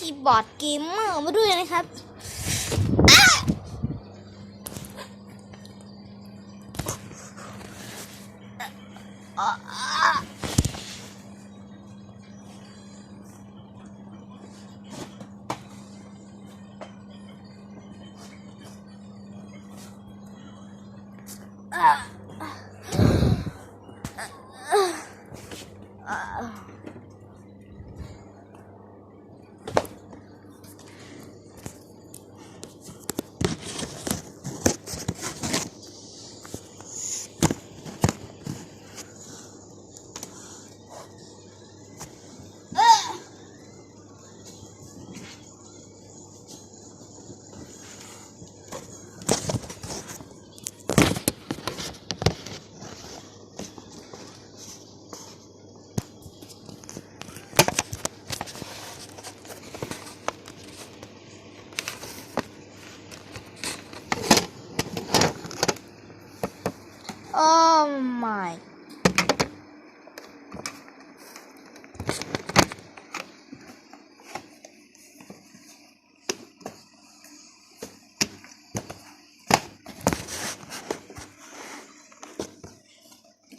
คีย์บอร์ดเกมเมอร์มาด้วยนะครับอะ my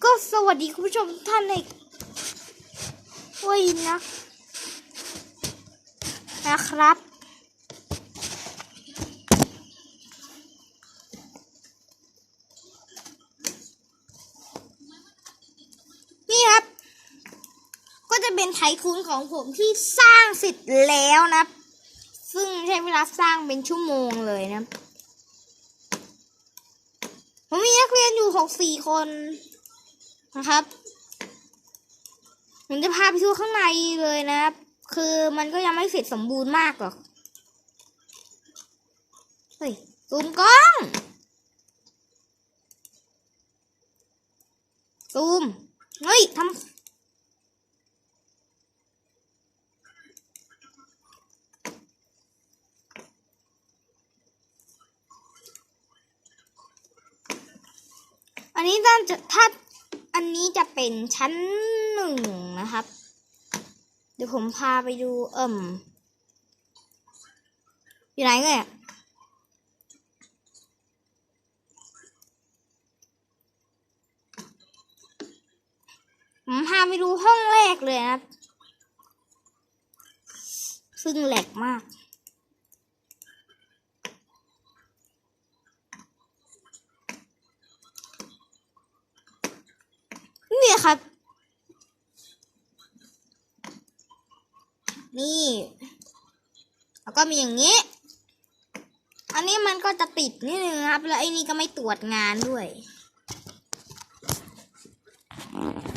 ก็สวัสดีคุณผู้ชมท่านเลยเว้ยนะนะครับ นี่ครับ ก็จะเป็นไทคูนของผมที่สร้างเสร็จแล้วนะซึ่งใช้เวลาสร้างเป็นชั่วโมงเลยนะ ผมมีนักเรียนอยู่หกสี่คนนะครับผมจะพาไปทัวข้างในเลยนะครับ คือมันก็ยังไม่เสร็จสมบูรณ์มากหรอก เฮ้ยซูมกล้องซูม เฮ้ยทำ อันนี้ด้าจะถ้าอันนี้จะเป็นชั้นหนึ่งนะครับ เดี๋ยวผมพาไปดูเอิ่มอยู่ไหนเนี่ยผมพาไปดูห้องแรกเลยนะครับ ซึ่งแหลกมาก นี่ครับ นี่ แล้วก็มีอย่างนี้ อันนี้มันก็จะติดนิดนึงครับ แล้วไอ้นี่ก็ไม่ตรวจงานด้วย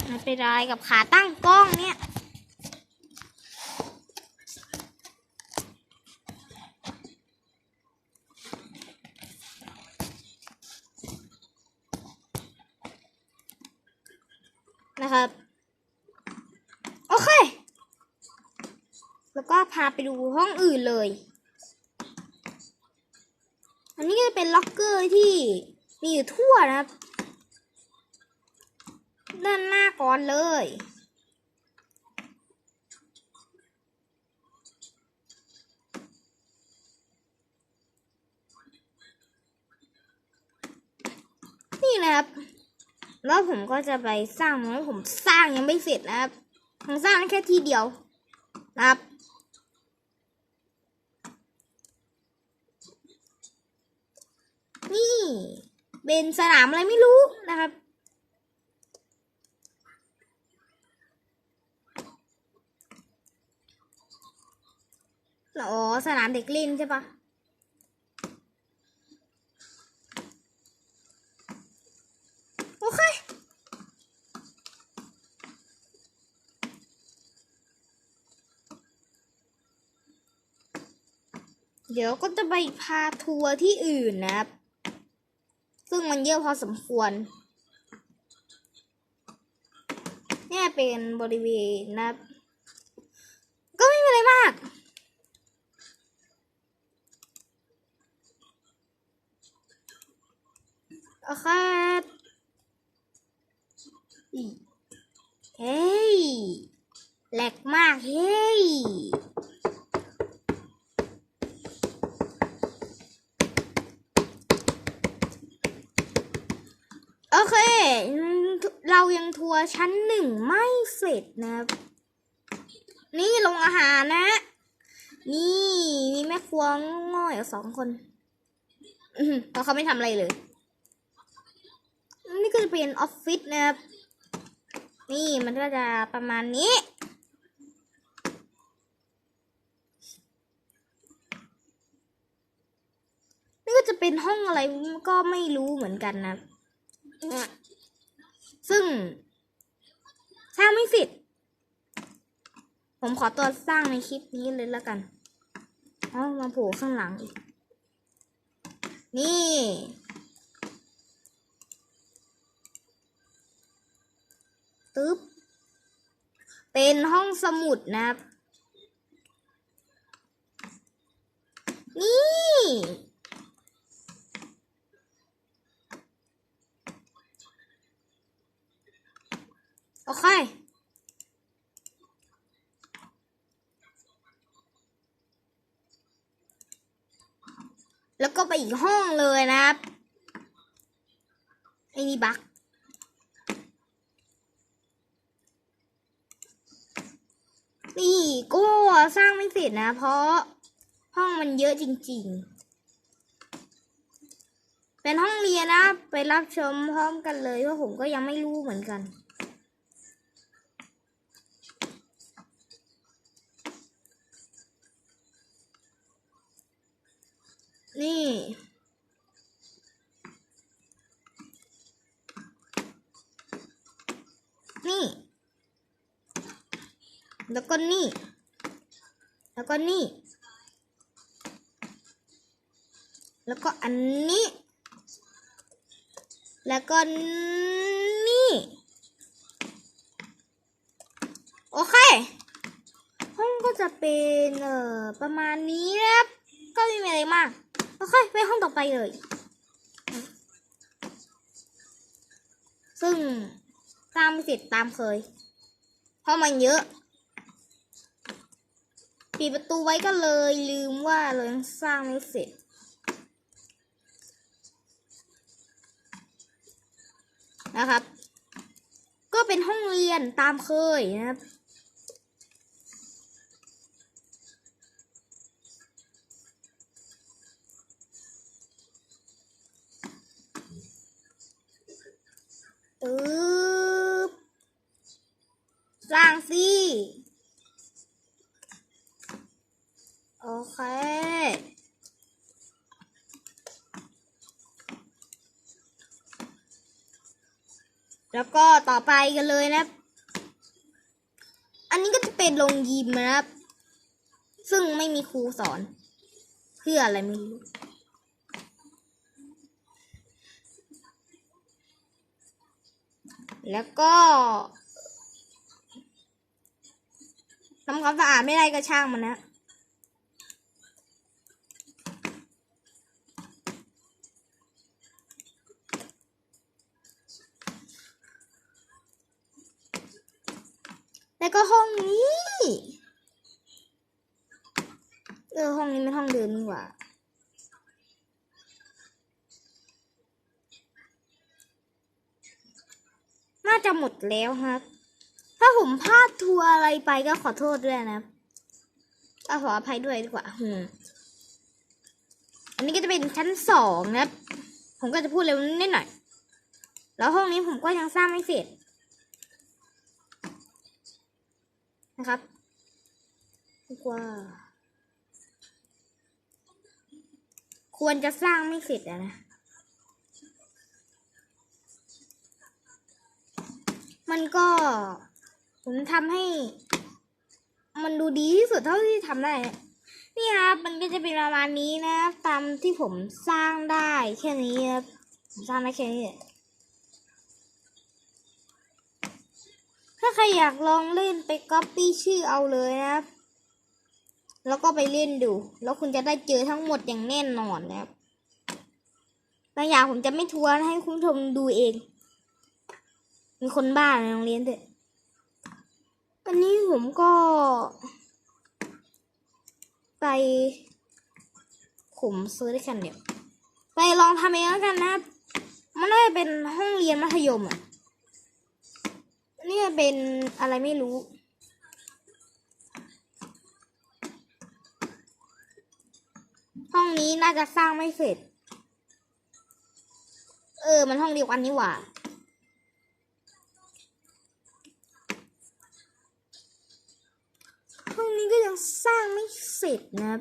ไม่เป็นไรกับขาตั้งกล้องเนี่ย นะครับ โอเค แล้วก็พาไปดูห้องอื่นเลย อันนี้ก็จะเป็นล็อกเกอร์ที่มีอยู่ทั่วนะครับ ด้านหน้าก่อนเลย นี่นะครับ แล้วผมก็จะไปสร้างมันผมสร้างยังไม่เสร็จนะครับผมสร้างแค่ทีเดียวนะครับนี่เป็นสนามอะไรไม่รู้นะครับ อ๋อ สนามเด็กเล่นใช่ปะ เดี๋ยวก็จะไปพาทัวร์ที่อื่นนะครับ ซึ่งมันเยอะพอสมควร เนี่ยเป็นบริเวณนะก็ไม่มีอะไรมาก โอเคเฮ้ยแหลกมาก เฮ้ย โอเค เรายังทัวร์ชั้นหนึ่งไม่เสร็จนะครับนี่ลงอาหารนะ นี่มีแม่ครัวง่อยสองคนเพราะเขาไม่ทำอะไรเลย นี่ก็จะเป็นออฟฟิศนะครับ นี่มันก็จะประมาณนี้ นี่ก็จะเป็นห้องอะไรก็ไม่รู้เหมือนกันนะ ซึ่ง สร้างไม่เสร็จ ผมขอตัวสร้างในคลิปนี้เลยแล้วกันเอามาโผล่ข้างหลังอีก นี่ตึ๊บ เป็นห้องสมุดนะครับ นี่ เคแล้วก็ไปอีกห้องเลยนะครับไอ้นี่บักนี่ก็สร้างไม่เสร็จนะ เพราะห้องมันเยอะจริง ๆ เป็นห้องเรียนนะ ไปรับชมพร้อมกันเลยเพราะผมก็ยังไม่รู้เหมือนกัน นี่ นี่ แล้วก็นี่ แล้วก็นี่ แล้วก็อันนี้ แล้วก็นี่ โอเค ห้องก็จะเป็นเอ่อประมาณนี้นะครับ ก็ไม่มีอะไรมาก โอเคไปห้องต่อไปเลย ซึ่งตามไม่เสร็จตามเคย เพราะมันเยอะ ปิดประตูไว้ก็เลยลืมว่าเรายังสร้างไม่เสร็จนะครับ ก็เป็นห้องเรียนตามเคยนะครับ ตึ๊บสร้างสิโอเค แล้วก็ต่อไปกันเลยนะ อันนี้ก็จะเป็นโรงยิมนะครับ ซึ่งไม่มีครูสอน เพื่ออะไรไม่รู้ แล้วก็ทำความสะอาดไม่ได้ก็ช่างมันนะแล้วก็ห้องนี้ เออ ห้องนี้เป็นห้องเดิมนี่หว่า จะหมดแล้วครับ ถ้าผมพลาดทัวร์อะไรไปก็ขอโทษด้วยนะก็ขออภัยด้วยดีกว่าอืมอันนี้ก็จะเป็นชั้นสองนะครับผมก็จะพูดเร็วนิดหน่อย แล้วห้องนี้ผมก็ยังสร้างไม่เสร็จ นะครับดีกว่า ควรจะสร้างไม่เสร็จนะ มันก็ผมทำให้ มันดูดีที่สุดเท่าที่ทำได้ นี่ครับมันก็จะเป็นประมาณนี้นะตามที่ผมสร้างได้แค่นี้ครับผมสร้างได้แค่นี้ถ้าใครอยากลองเล่นไปก๊อปปี้ชื่อเอาเลยนะครับ แล้วก็ไปเล่นดู แล้วคุณจะได้เจอทั้งหมดอย่างแน่นอนนะครับบางอย่างผมจะไม่ทัวนให้คุณชมดูเอง มีคนบ้าในโรงเรียนด้วยวันนี้ผมก็ ไปขุมซื้อด้วยกันเดี๋ยว ไปลองทำเองแล้วกันนะมันน่าจะเป็นห้องเรียนมัธยมอะนี่เป็นอะไรไม่รู้ ห้องนี้น่าจะสร้างไม่เสร็จ เออ มันห้องเดียวกันนี่หว่า สร้างไม่เสร็จนะ